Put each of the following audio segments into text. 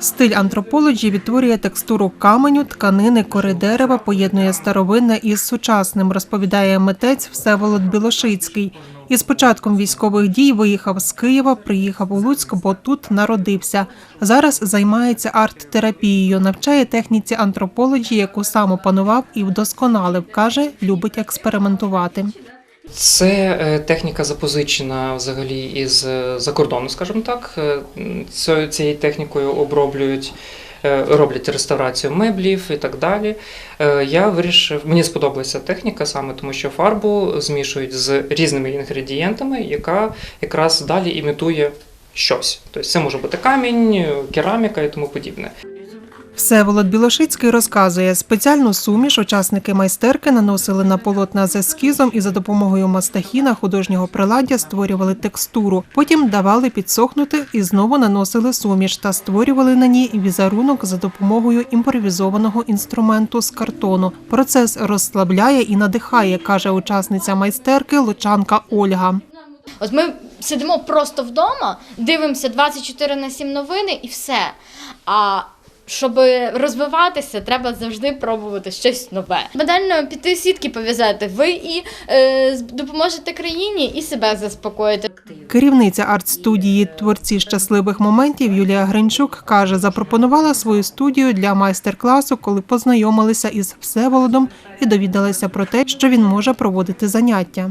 Стиль антрополоджі відтворює текстуру каменю, тканини, кори дерева, поєднує старовинне із сучасним, розповідає митець Всеволод Білошицький. Із початком військових дій виїхав з Києва, приїхав у Луцьк, бо тут народився. Зараз займається арт-терапією, навчає техніці антрополоджі, яку сам опанував і вдосконалив. каже, любить експериментувати. Це е, техніка запозичена взагалі із е, за кордону, скажімо так. Е, Цією технікою оброблюють, роблять реставрацію меблів і так далі. Я вирішив, мені сподобалася техніка саме тому, що фарбу змішують з різними інгредієнтами, яка якраз далі імітує щось. Тобто це може бути камінь, кераміка і тому подібне. Всеволод Білошицький розказує, спеціальну суміш учасники майстерки наносили на полотна з ескізом і за допомогою мастахіна художнього приладдя створювали текстуру. Потім давали підсохнути і знову наносили суміш та створювали на ній візерунок за допомогою імпровізованого інструменту з картону. Процес розслабляє і надихає, каже учасниця майстерки Лучанка Ольга. От ми сидимо просто вдома, дивимося 24 на 7 новини і все. А щоб розвиватися, треба завжди пробувати щось нове. Банально піти сітки пов'язати. Ви і е, допоможете країні, і себе заспокоїте. Керівниця арт-студії творці щасливих моментів Юлія Гринчук каже, запропонувала свою студію для майстер-класу, коли познайомилися із Всеволодом і довідалися про те, що він може проводити заняття.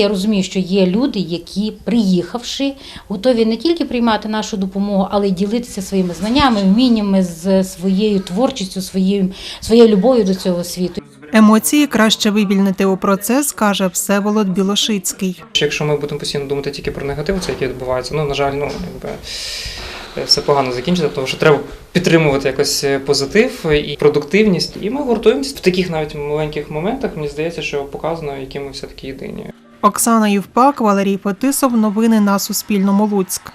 Я розумію, що є люди, які, приїхавши, готові не тільки приймати нашу допомогу, але й ділитися своїми знаннями, вміннями з своєю творчістю, своєю, своєю любов'ю до цього світу. Емоції краще вивільнити у процес, каже Всеволод Білошицький. Якщо ми будемо постійно думати тільки про негатив, це який відбувається, ну на жаль, ну якби е, все погано закінчиться, тому що треба підтримувати якось е, позитив і продуктивність. І ми гуртуємося в таких навіть маленьких моментах. Мені здається, що показано, які ми все таки єдині. Оксана Ювпак, Валерій Фетисов. Новини на Суспільному. Луцьк.